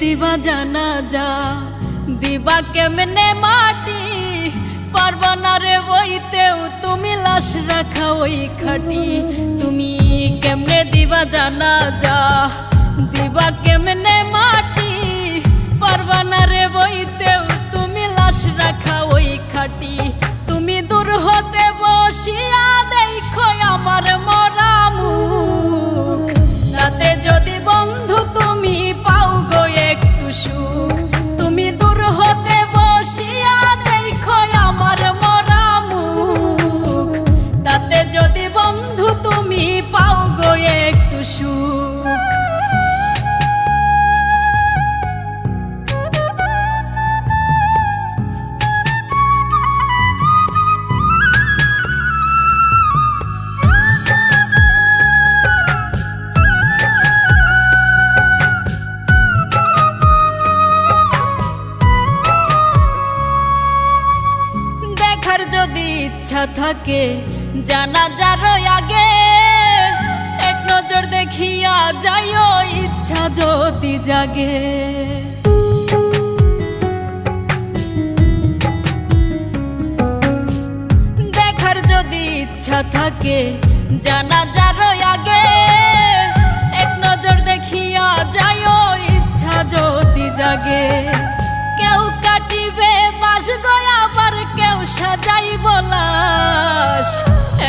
দিবা জানা যা দিবা কেমনে মাটি? পারবা রে বইতেও, তুমি লাশ রাখা ওই খাটি। তুমি কেমনে দিবা জানা যা দিবা কেমনে মাটি? ইচ্ছা থাকে, জানা যার আগে। এক নজর দেখিয়া যাইও, ইচ্ছা যদি জাগে। দেখার যদি ইচ্ছা থাকে, জানা যার সাজাই বলাস,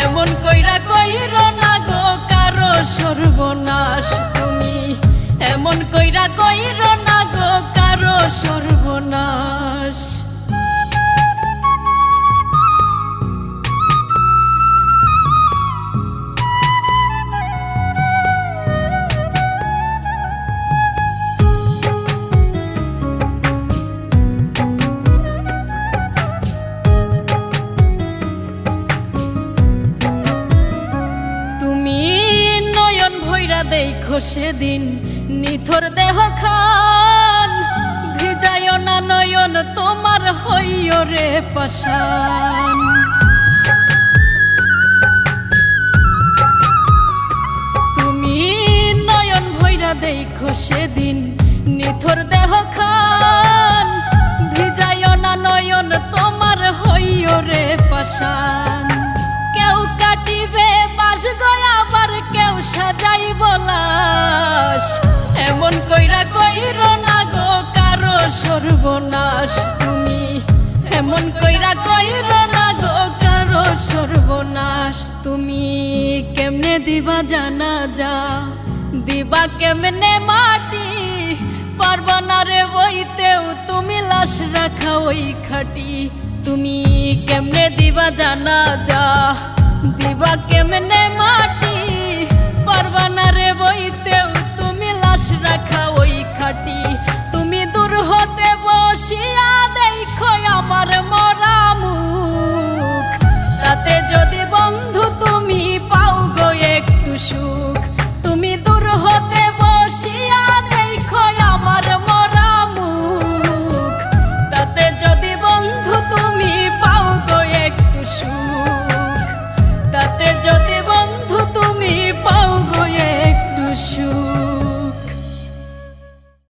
এমন কইরা কইর না গো কারও সর্বনাশ। তুমি এমন কইরা কইর না গো কারও সর্বনাশ। সেদিন নিথর দেহ খান, ভিজায় না নয়ন তোমার হইয় রে পাশান তুমি নয়ন ভৈরা দেখো সেদিন নিথর দেহ খান, ভিজায় না নয়ন তোমার হইয় রে পাশান কেউ কাটিবে বাস সাজাই বলাস, এমন কইরা কইর না গো কারও সর্বনাশ তুমি। এমন কইরা কইর না গো কারও সর্বনাশ তুমি। কেমনে দিবা জানা যা দিবা কেমনে মাটি? পারবা না রে বইতেও তুমি লাশ রাখা ওই খাটি। তুমি কেমনে দিবা জানা যা দিবা কেমনে মাটি পারবা